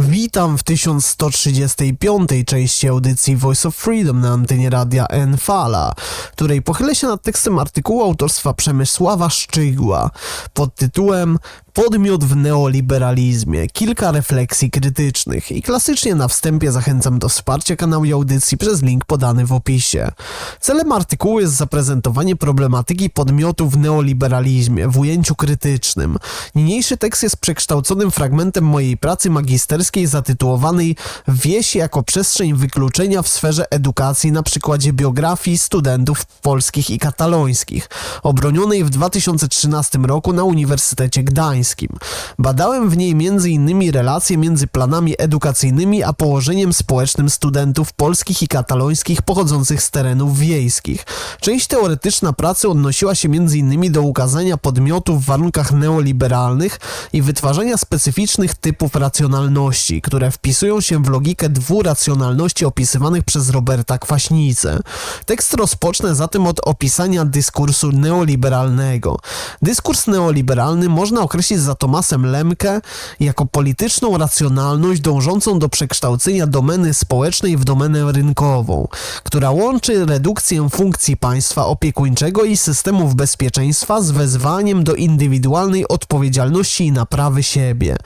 Witam w 1135. części audycji Voice of Freedom na antenie radia Enfala, której pochylę się nad tekstem artykułu autorstwa Przemysława Szczygła pod tytułem Podmiot w neoliberalizmie. Kilka refleksji krytycznych i klasycznie na wstępie zachęcam do wsparcia kanału i audycji przez link podany w opisie. Celem artykułu jest zaprezentowanie problematyki podmiotu w neoliberalizmie w ujęciu krytycznym. Niniejszy tekst jest przekształconym fragmentem mojej pracy magisterskiej zatytułowanej Wieś jako przestrzeń wykluczenia w sferze edukacji na przykładzie biografii studentów polskich i katalońskich, obronionej w 2013 roku na Uniwersytecie Gdańskim. Badałem w niej m.in. relacje między planami edukacyjnymi a położeniem społecznym studentów polskich i katalońskich pochodzących z terenów wiejskich. Część teoretyczna pracy odnosiła się m.in. do ukazania podmiotów w warunkach neoliberalnych i wytwarzania specyficznych typów racjonalności, które wpisują się w logikę dwu racjonalności opisywanych przez Roberta Kwaśnicę. Tekst rozpocznę zatem od opisania dyskursu neoliberalnego. Dyskurs neoliberalny można określić za Tomasem Lemke jako polityczną racjonalność dążącą do przekształcenia domeny społecznej w domenę rynkową, która łączy redukcję funkcji państwa opiekuńczego i systemów bezpieczeństwa z wezwaniem do indywidualnej odpowiedzialności i naprawy siebie.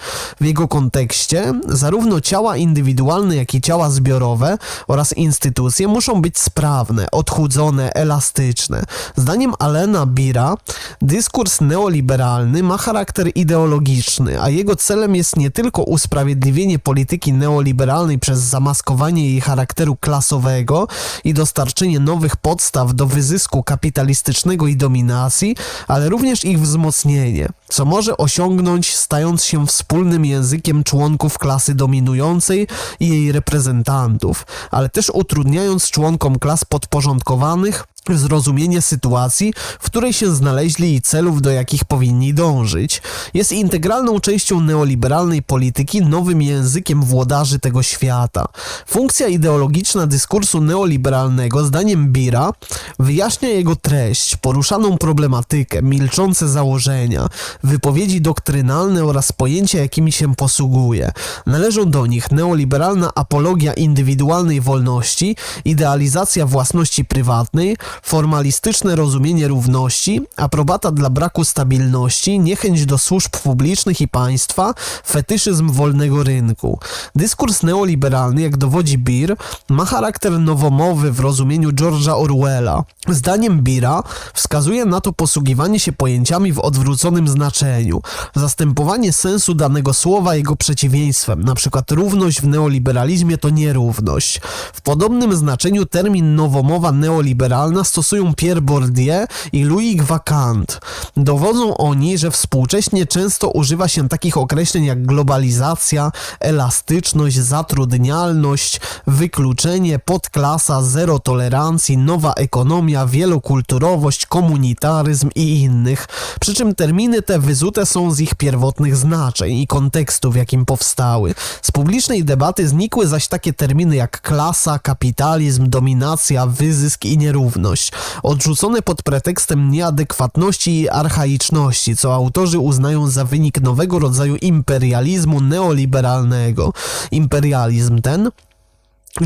W jego kontekście zarówno ciała indywidualne, jak i ciała zbiorowe oraz instytucje muszą być sprawne, odchudzone, elastyczne. Zdaniem Alena Bira, dyskurs neoliberalny ma charakter ideologiczny, a jego celem jest nie tylko usprawiedliwienie polityki neoliberalnej przez zamaskowanie jej charakteru klasowego i dostarczenie nowych podstaw do wyzysku kapitalistycznego i dominacji, ale również ich wzmocnienie, co może osiągnąć stając się wspólnym językiem członków klasy dominującej i jej reprezentantów, ale też utrudniając członkom klas podporządkowanych zrozumienie sytuacji, w której się znaleźli i celów, do jakich powinni dążyć. Jest integralną częścią neoliberalnej polityki, nowym językiem włodarzy tego świata. Funkcja ideologiczna dyskursu neoliberalnego, zdaniem Bira, wyjaśnia jego treść, poruszaną problematykę, milczące założenia, wypowiedzi doktrynalne oraz pojęcia, jakimi się posługuje. Należą do nich neoliberalna apologia indywidualnej wolności, idealizacja własności prywatnej, formalistyczne rozumienie równości, aprobata dla braku stabilności, niechęć do służb publicznych i państwa, fetyszyzm wolnego rynku. Dyskurs neoliberalny, jak dowodzi Bir, ma charakter nowomowy w rozumieniu George'a Orwella. Zdaniem Bira wskazuje na to posługiwanie się pojęciami w odwróconym znaczeniu, zastępowanie sensu danego słowa jego przeciwieństwem, np. równość w neoliberalizmie to nierówność. W podobnym znaczeniu termin nowomowa neoliberalna stosują Pierre Bourdieu i Louis Vacant. Dowodzą oni, że współcześnie często używa się takich określeń jak globalizacja, elastyczność, zatrudnialność, wykluczenie, podklasa, zero tolerancji, nowa ekonomia, wielokulturowość, komunitaryzm i innych. Przy czym terminy te wyzute są z ich pierwotnych znaczeń i kontekstu, w jakim powstały. Z publicznej debaty znikły zaś takie terminy jak klasa, kapitalizm, dominacja, wyzysk i nierówność odrzucone pod pretekstem nieadekwatności i archaiczności, co autorzy uznają za wynik nowego rodzaju imperializmu neoliberalnego. Imperializm ten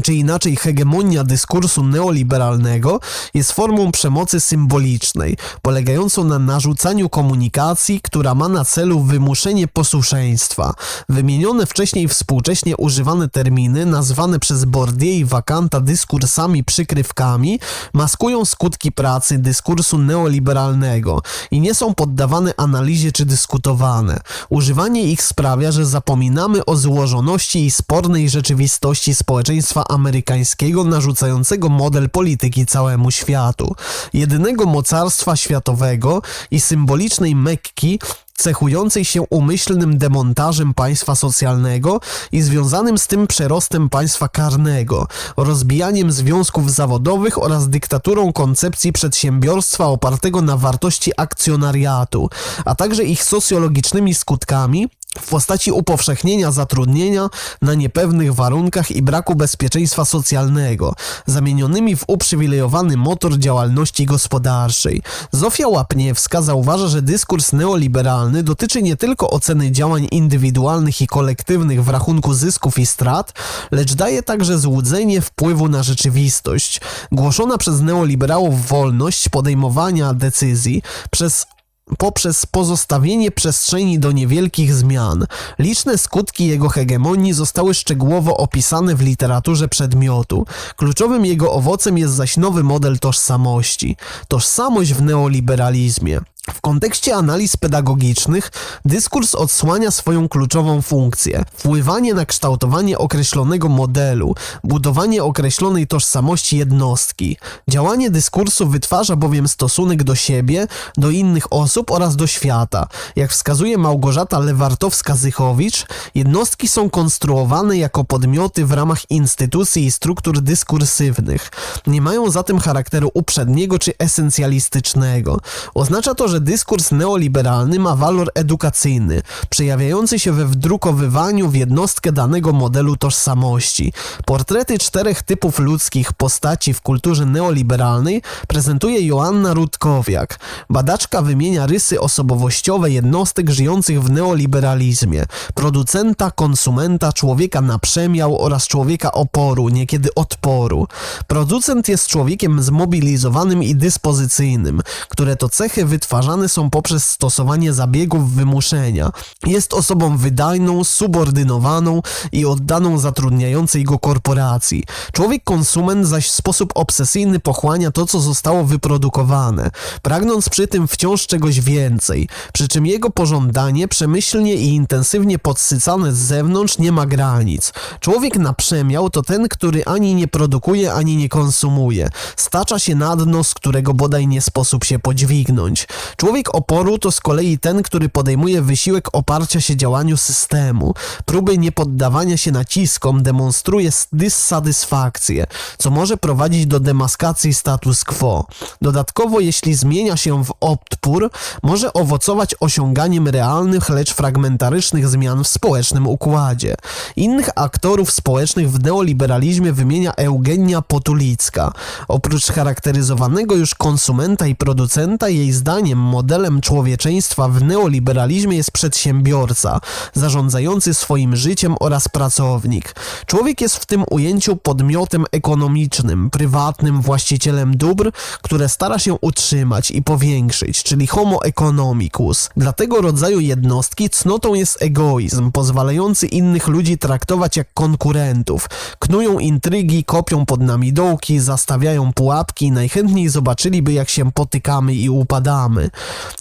czy inaczej hegemonia dyskursu neoliberalnego jest formą przemocy symbolicznej, polegającą na narzucaniu komunikacji, która ma na celu wymuszenie posłuszeństwa. Wymienione wcześniej współcześnie używane terminy, nazwane przez Bourdieu i Wakanta dyskursami przykrywkami, maskują skutki pracy dyskursu neoliberalnego i nie są poddawane analizie czy dyskutowane. Używanie ich sprawia, że zapominamy o złożoności i spornej rzeczywistości społeczeństwa amerykańskiego narzucającego model polityki całemu światu, jedynego mocarstwa światowego i symbolicznej Mekki, cechującej się umyślnym demontażem państwa socjalnego i związanym z tym przerostem państwa karnego, rozbijaniem związków zawodowych oraz dyktaturą koncepcji przedsiębiorstwa opartego na wartości akcjonariatu, a także ich socjologicznymi skutkami, w postaci upowszechnienia zatrudnienia na niepewnych warunkach i braku bezpieczeństwa socjalnego, zamienionymi w uprzywilejowany motor działalności gospodarczej. Zofia Łapniewska zauważa, że dyskurs neoliberalny dotyczy nie tylko oceny działań indywidualnych i kolektywnych w rachunku zysków i strat, lecz daje także złudzenie wpływu na rzeczywistość. Głoszona przez neoliberałów wolność podejmowania decyzji przez poprzez pozostawienie przestrzeni do niewielkich zmian. Liczne skutki jego hegemonii zostały szczegółowo opisane w literaturze przedmiotu. Kluczowym jego owocem jest zaś nowy model tożsamości. Tożsamość w neoliberalizmie. W kontekście analiz pedagogicznych dyskurs odsłania swoją kluczową funkcję wpływanie na kształtowanie określonego modelu, budowanie określonej tożsamości jednostki. Działanie dyskursu wytwarza bowiem stosunek do siebie, do innych osób oraz do świata. Jak wskazuje Małgorzata Lewartowska-Zychowicz, jednostki są konstruowane jako podmioty w ramach instytucji i struktur dyskursywnych. Nie mają zatem charakteru uprzedniego czy esencjalistycznego. Oznacza to, że dyskurs neoliberalny ma walor edukacyjny, przejawiający się we wdrukowywaniu w jednostkę danego modelu tożsamości. Portrety czterech typów ludzkich postaci w kulturze neoliberalnej prezentuje Joanna Rutkowiak. Badaczka wymienia rysy osobowościowe jednostek żyjących w neoliberalizmie: producenta, konsumenta, człowieka na przemiał oraz człowieka oporu, niekiedy odporu. Producent jest człowiekiem zmobilizowanym i dyspozycyjnym, które to cechy są poprzez stosowanie zabiegów wymuszenia. Jest osobą wydajną, subordynowaną i oddaną zatrudniającej go korporacji. Człowiek konsument zaś w sposób obsesyjny pochłania to, co zostało wyprodukowane, pragnąc przy tym wciąż czegoś więcej, przy czym jego pożądanie przemyślnie i intensywnie podsycane z zewnątrz nie ma granic. Człowiek na przemiał to ten, który ani nie produkuje, ani nie konsumuje. Stacza się na dno, z którego bodaj nie sposób się podźwignąć. Człowiek oporu to z kolei ten, który podejmuje wysiłek oparcia się działaniu systemu. Próby niepoddawania się naciskom demonstruje dysatysfakcję, co może prowadzić do demaskacji status quo. Dodatkowo, jeśli zmienia się w odpór, może owocować osiąganiem realnych, lecz fragmentarycznych zmian w społecznym układzie. Innych aktorów społecznych w neoliberalizmie wymienia Eugenia Potulicka. Oprócz charakteryzowanego już konsumenta i producenta, jej zdaniem modelem człowieczeństwa w neoliberalizmie jest przedsiębiorca, zarządzający swoim życiem oraz pracownik. Człowiek jest w tym ujęciu podmiotem ekonomicznym, prywatnym właścicielem dóbr, które stara się utrzymać i powiększyć, czyli homo economicus. Dla tego rodzaju jednostki cnotą jest egoizm, pozwalający innych ludzi traktować jak konkurentów. Knują intrygi, kopią pod nami dołki, zastawiają pułapki najchętniej zobaczyliby jak się potykamy i upadamy.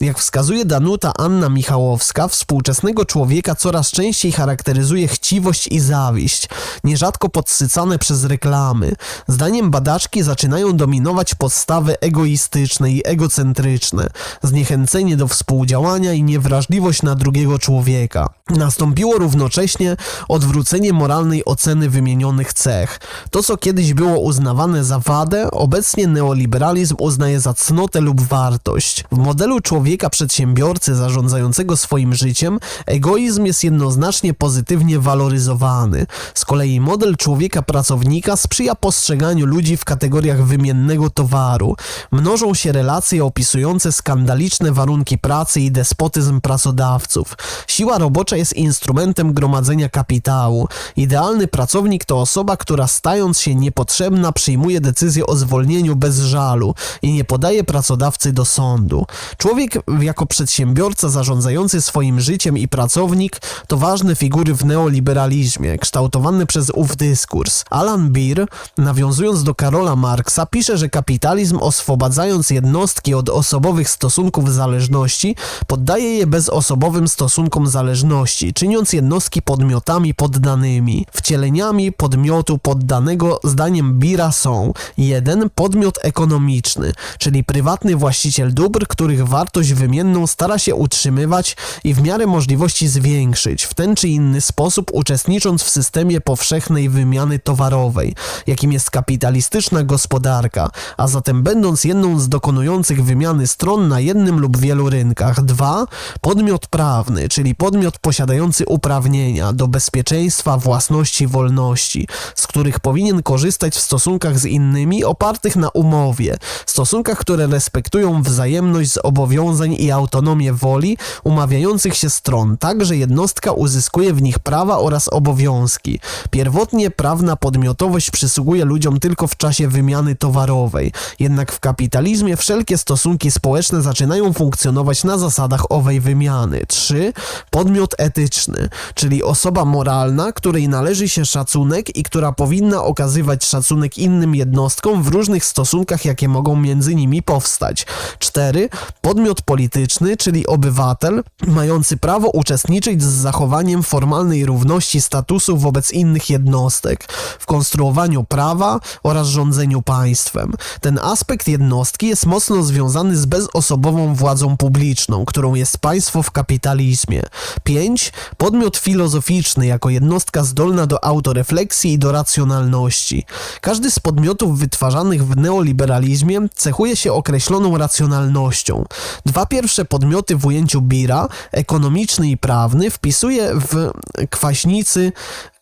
Jak wskazuje Danuta Anna Michałowska, współczesnego człowieka coraz częściej charakteryzuje chciwość i zawiść, nierzadko podsycane przez reklamy. Zdaniem badaczki zaczynają dominować podstawy egoistyczne i egocentryczne, zniechęcenie do współdziałania i niewrażliwość na drugiego człowieka. Nastąpiło równocześnie odwrócenie moralnej oceny wymienionych cech. To, co kiedyś było uznawane za wadę, obecnie neoliberalizm uznaje za cnotę lub wartość. W modelu człowieka przedsiębiorcy zarządzającego swoim życiem, egoizm jest jednoznacznie pozytywnie waloryzowany. Z kolei model człowieka pracownika sprzyja postrzeganiu ludzi w kategoriach wymiennego towaru. Mnożą się relacje opisujące skandaliczne warunki pracy i despotyzm pracodawców. Siła robocza jest instrumentem gromadzenia kapitału. Idealny pracownik to osoba, która stając się niepotrzebna przyjmuje decyzję o zwolnieniu bez żalu i nie podaje pracodawcy do sądu. Człowiek jako przedsiębiorca zarządzający swoim życiem i pracownik to ważne figury w neoliberalizmie, kształtowany przez ów dyskurs. Alan Beer, nawiązując do Karola Marksa, pisze, że kapitalizm oswobadzając jednostki od osobowych stosunków zależności, poddaje je bezosobowym stosunkom zależności, czyniąc jednostki podmiotami poddanymi. Wcieleniami podmiotu poddanego zdaniem Bira są 1. Podmiot ekonomiczny, czyli prywatny właściciel dóbr, których których wartość wymienną stara się utrzymywać i w miarę możliwości zwiększyć, w ten czy inny sposób uczestnicząc w systemie powszechnej wymiany towarowej, jakim jest kapitalistyczna gospodarka, a zatem będąc jedną z dokonujących wymiany stron na jednym lub wielu rynkach. Dwa, podmiot prawny, czyli podmiot posiadający uprawnienia do bezpieczeństwa, własności, wolności, z których powinien korzystać w stosunkach z innymi opartych na umowie, stosunkach, które respektują wzajemność zobowiązań i autonomię woli umawiających się stron, tak że jednostka uzyskuje w nich prawa oraz obowiązki. Pierwotnie prawna podmiotowość przysługuje ludziom tylko w czasie wymiany towarowej, jednak w kapitalizmie wszelkie stosunki społeczne zaczynają funkcjonować na zasadach owej wymiany. 3. Podmiot etyczny, czyli osoba moralna, której należy się szacunek i która powinna okazywać szacunek innym jednostkom w różnych stosunkach, jakie mogą między nimi powstać. 4. Podmiot polityczny, czyli obywatel, mający prawo uczestniczyć z zachowaniem formalnej równości statusu wobec innych jednostek w konstruowaniu prawa oraz rządzeniu państwem. Ten aspekt jednostki jest mocno związany z bezosobową władzą publiczną, którą jest państwo w kapitalizmie. 5. Podmiot filozoficzny jako jednostka zdolna do autorefleksji i do racjonalności. Każdy z podmiotów wytwarzanych w neoliberalizmie cechuje się określoną racjonalnością. Dwa pierwsze podmioty w ujęciu Bira, ekonomiczny i prawny, wpisuje w kwaśnicy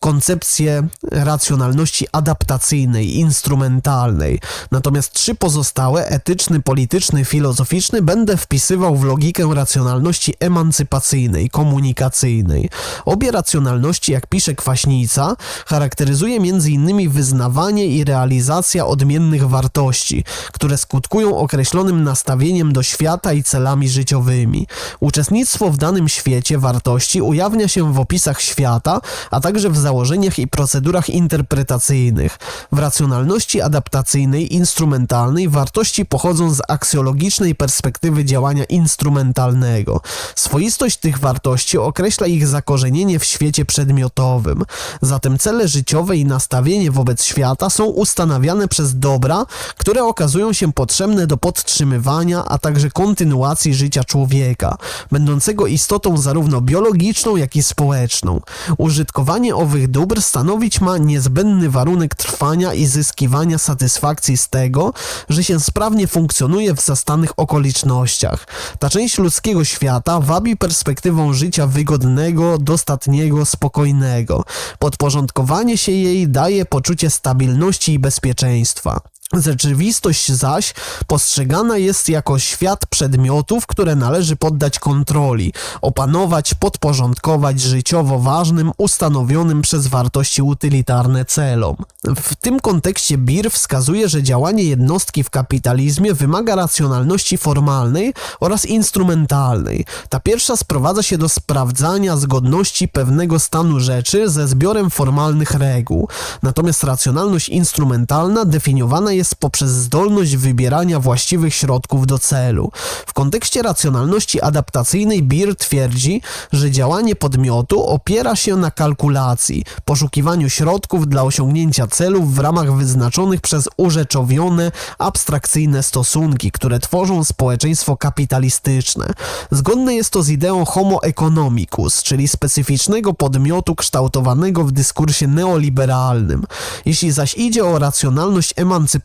koncepcję racjonalności adaptacyjnej, instrumentalnej. Natomiast trzy pozostałe, etyczny, polityczny, filozoficzny, będę wpisywał w logikę racjonalności emancypacyjnej, komunikacyjnej. Obie racjonalności, jak pisze Kwaśnica, charakteryzuje m.in. wyznawanie i realizacja odmiennych wartości, które skutkują określonym nastawieniem do świata i celami życiowymi. Uczestnictwo w danym świecie wartości ujawnia się w opisach świata, a także w założeniach i procedurach interpretacyjnych. W racjonalności adaptacyjnej, instrumentalnej wartości pochodzą z aksjologicznej perspektywy działania instrumentalnego. Swoistość tych wartości określa ich zakorzenienie w świecie przedmiotowym. Zatem cele życiowe i nastawienie wobec świata są ustanawiane przez dobra, które okazują się potrzebne do podtrzymywania, a także kontynuacji życia człowieka, będącego istotą zarówno biologiczną, jak i społeczną. Użytkowanie owych dóbr stanowić ma niezbędny warunek trwania i zyskiwania satysfakcji z tego, że się sprawnie funkcjonuje w zastanych okolicznościach. Ta część ludzkiego świata wabi perspektywą życia wygodnego, dostatniego, spokojnego. Podporządkowanie się jej daje poczucie stabilności i bezpieczeństwa. Rzeczywistość zaś postrzegana jest jako świat przedmiotów, które należy poddać kontroli, opanować, podporządkować życiowo ważnym, ustanowionym przez wartości utylitarne celom. W tym kontekście Bir wskazuje, że działanie jednostki w kapitalizmie wymaga racjonalności formalnej oraz instrumentalnej. Ta pierwsza sprowadza się do sprawdzania zgodności pewnego stanu rzeczy ze zbiorem formalnych reguł, natomiast racjonalność instrumentalna definiowana jest poprzez zdolność wybierania właściwych środków do celu. W kontekście racjonalności adaptacyjnej Bir twierdzi, że działanie podmiotu opiera się na kalkulacji, poszukiwaniu środków dla osiągnięcia celów w ramach wyznaczonych przez urzeczowione, abstrakcyjne stosunki, które tworzą społeczeństwo kapitalistyczne. Zgodne jest to z ideą homo economicus, czyli specyficznego podmiotu kształtowanego w dyskursie neoliberalnym. Jeśli zaś idzie o racjonalność emancypacyjną,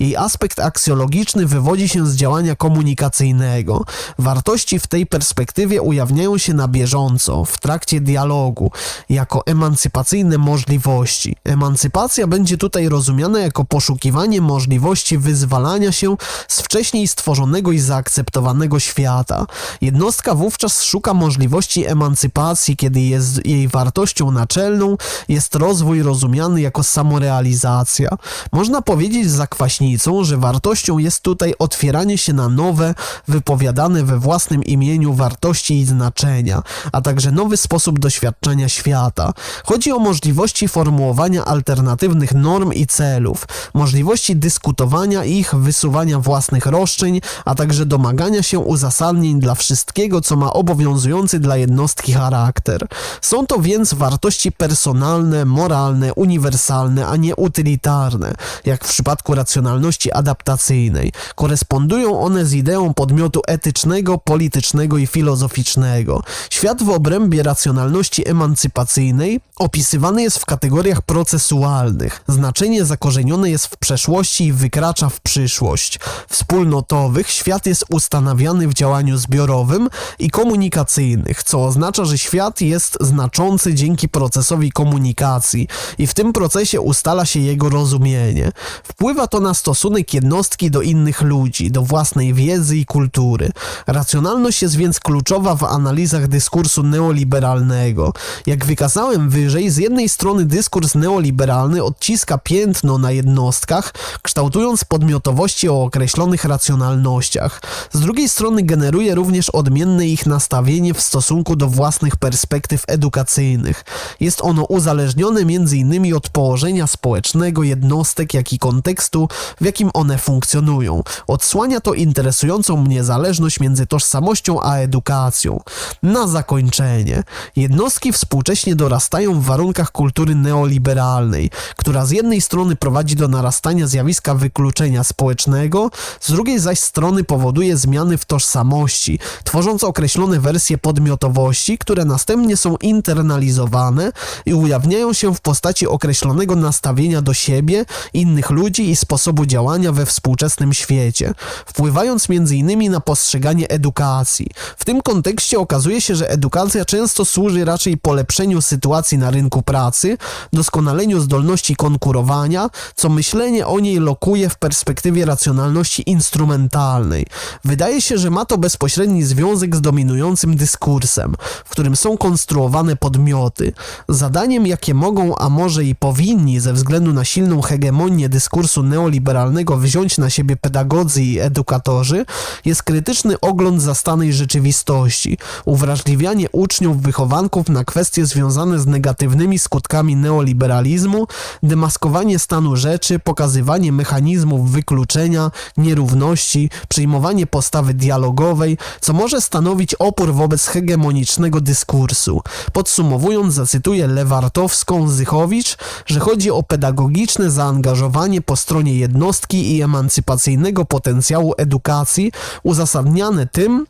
jej aspekt aksjologiczny wywodzi się z działania komunikacyjnego. Wartości w tej perspektywie ujawniają się na bieżąco, w trakcie dialogu, jako emancypacyjne możliwości. Emancypacja będzie tutaj rozumiana jako poszukiwanie możliwości wyzwalania się z wcześniej stworzonego i zaakceptowanego świata. Jednostka wówczas szuka możliwości emancypacji, kiedy jest jej wartością naczelną jest rozwój rozumiany jako samorealizacja. Można powiedzieć za kwaśnicą, że wartością jest tutaj otwieranie się na nowe, wypowiadane we własnym imieniu wartości i znaczenia, a także nowy sposób doświadczenia świata. Chodzi o możliwości formułowania alternatywnych norm i celów, możliwości dyskutowania ich, wysuwania własnych roszczeń, a także domagania się uzasadnień dla wszystkiego, co ma obowiązujący dla jednostki charakter. Są to więc wartości personalne, moralne, uniwersalne, a nie utylitarne. Jak w przypadku racjonalności adaptacyjnej. Korespondują one z ideą podmiotu etycznego, politycznego i filozoficznego. Świat w obrębie racjonalności emancypacyjnej opisywany jest w kategoriach procesualnych. Znaczenie zakorzenione jest w przeszłości i wykracza w przyszłość. Wspólnotowych świat jest ustanawiany w działaniu zbiorowym i komunikacyjnych, co oznacza, że świat jest znaczący dzięki procesowi komunikacji i w tym procesie ustala się jego rozumienie. Wpływa to na stosunek jednostki do innych ludzi, do własnej wiedzy i kultury. Racjonalność jest więc kluczowa w analizach dyskursu neoliberalnego. Jak wykazałem wyżej, z jednej strony dyskurs neoliberalny odciska piętno na jednostkach, kształtując podmiotowości o określonych racjonalnościach. Z drugiej strony generuje również odmienne ich nastawienie w stosunku do własnych perspektyw edukacyjnych. Jest ono uzależnione m.in. od położenia społecznego jednostek, jak i kontekstu, w jakim one funkcjonują. Odsłania to interesującą mnie zależność między tożsamością a edukacją. Na zakończenie. Jednostki współcześnie dorastają w warunkach kultury neoliberalnej, która z jednej strony prowadzi do narastania zjawiska wykluczenia społecznego, z drugiej zaś strony powoduje zmiany w tożsamości, tworząc określone wersje podmiotowości, które następnie są internalizowane i ujawniają się w postaci określonego nastawienia do siebie, innych ludzi i sposobu działania we współczesnym świecie, wpływając m.in. na postrzeganie edukacji. W tym kontekście okazuje się, że edukacja często służy raczej polepszeniu sytuacji na rynku pracy, doskonaleniu zdolności konkurowania, co myślenie o niej lokuje w perspektywie racjonalności instrumentalnej. Wydaje się, że ma to bezpośredni związek z dominującym dyskursem, w którym są konstruowane podmioty. Zadaniem, jakie mogą, a może i powinni, ze względu na silną hegemonię dyskursu neoliberalnego wziąć na siebie pedagodzy i edukatorzy, jest krytyczny ogląd zastanej rzeczywistości, uwrażliwianie uczniów, wychowanków na kwestie związane z negatywnymi skutkami neoliberalizmu, demaskowanie stanu rzeczy, pokazywanie mechanizmów wykluczenia, nierówności, przyjmowanie postawy dialogowej, co może stanowić opór wobec hegemonicznego dyskursu. Podsumowując, zacytuję Lewartowską Zychowicz, że chodzi o pedagogiczne zaangażowanie po stronie jednostki i emancypacyjnego potencjału edukacji, uzasadniane tym,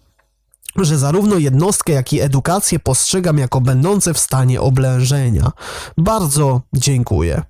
że zarówno jednostkę, jak i edukację postrzegam jako będące w stanie oblężenia. Bardzo dziękuję.